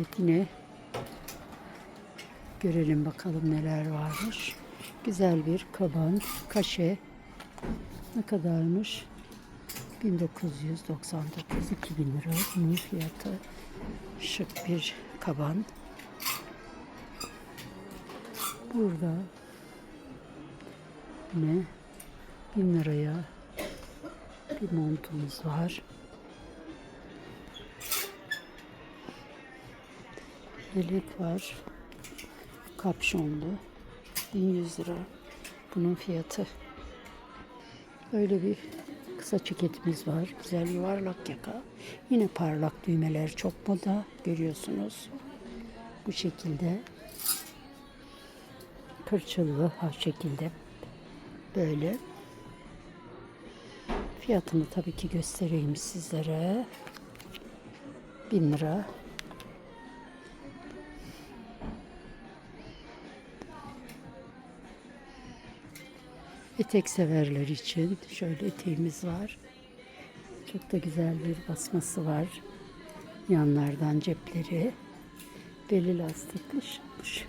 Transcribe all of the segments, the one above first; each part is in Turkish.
Evet yine görelim bakalım neler varmış. Güzel bir kaban, kaşe. Ne kadarmış? 1999 2000 lira bunun fiyatı. Şık bir kaban. Burada ne 1000 liraya bir montumuz var. Yelek var. Kapşonlu. 1100 lira. Bunun fiyatı. Böyle bir kısa ceketimiz var. Güzel yuvarlak yaka. Yine parlak düğmeler çok moda. Görüyorsunuz. Bu şekilde. Kırçıllı ha şekilde. Böyle. Fiyatını tabii ki göstereyim sizlere. 1000 lira. Etek severler için şöyle eteğimiz var. Çok da güzel bir basması var. Yanlardan cepleri. Beli lastikli şıkmış.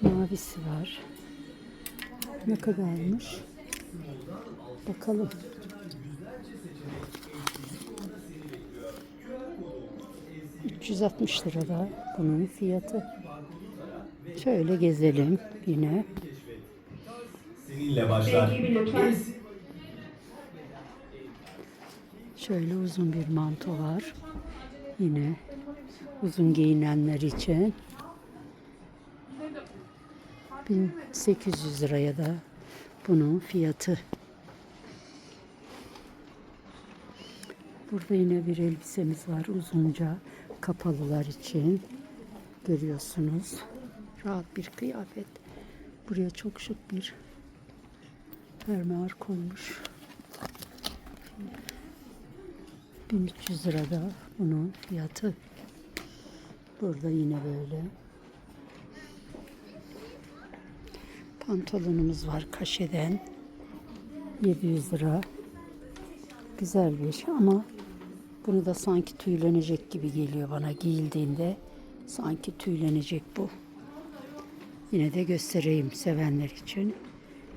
Mavisi var. Ne kadarmış? Bakalım. ...360 lirada bunun fiyatı. Şöyle gezelim yine. Seninle başlar. Şöyle uzun bir manto var. Yine uzun giyinenler için 1800 liraya da bunun fiyatı. Burada yine bir elbisemiz var uzunca kapalılar için. Görüyorsunuz. Rahat bir kıyafet. Buraya çok şık bir fermuar koymuş. 1300 lirada bunun fiyatı. Burada yine böyle. Pantolonumuz var kaşeden. 700 lira. Güzel bir şey ama bunu da sanki tüylenecek gibi geliyor bana giyildiğinde. Sanki tüylenecek bu. Yine de göstereyim sevenler için.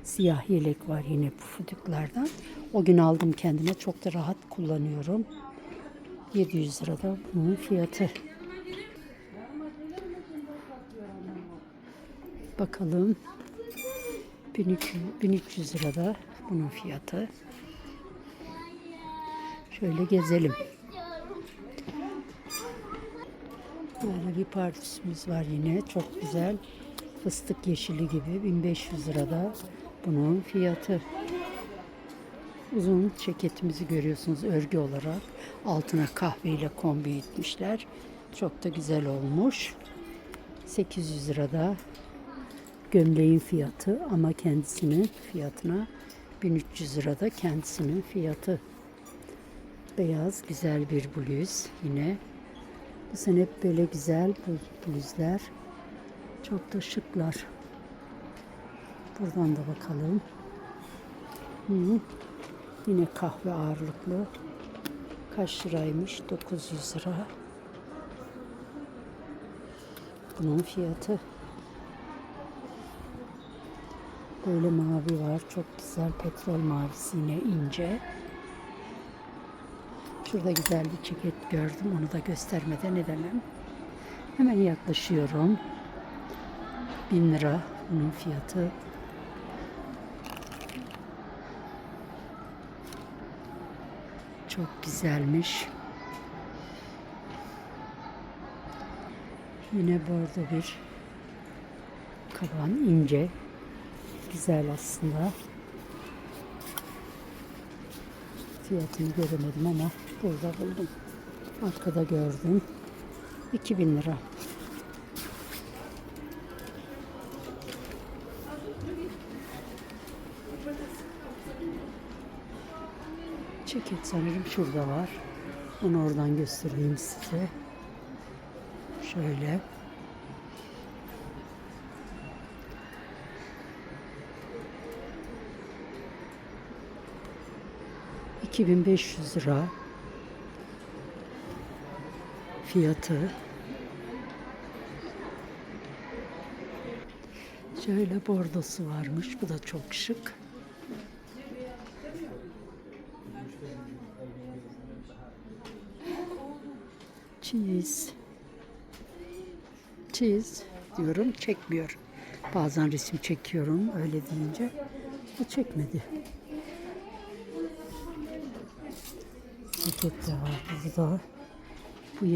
Siyah yelek var yine pufuduklardan. O gün aldım kendime. Çok da rahat kullanıyorum. 700 lirada bunun fiyatı. Bakalım. 1200, 1300 lirada bunun fiyatı. Şöyle gezelim. Böyle bir partisimiz var yine. Çok güzel. Fıstık yeşili gibi 1500 lirada bunun fiyatı. Uzun ceketimizi görüyorsunuz örgü olarak. Altına kahveyle kombi etmişler. Çok da güzel olmuş. 800 lirada gömleğin fiyatı ama kendisinin fiyatına 1300 lirada kendisinin fiyatı. Beyaz güzel bir bluz yine. Bu sene hep böyle güzel bluzlar. Çok da şıklar. Buradan da bakalım. Hı. Yine kahve ağırlıklı. Kaç liraymış? 900 lira. Bunun fiyatı. Böyle mavi var. Çok güzel petrol mavisi yine ince. Şurada güzel bir ceket gördüm. Onu da göstermeden edemem. Hemen yaklaşıyorum. 1000 lira bunun fiyatı. Çok güzelmiş. Yine bordo bir kaban ince. Güzel aslında. Fiyatını göremedim ama burada buldum. Arkada gördüm. 2000 lira. Ceket sanırım şurada var. Onu oradan göstereyim size. Şöyle. ...2500 lira... ...fiyatı... Şöyle bordosu varmış. Bu da çok şık. Cheese. Cheese diyorum çekmiyor. Bazen resim çekiyorum öyle deyince. Bu çekmedi. Ceket de var burada. Bu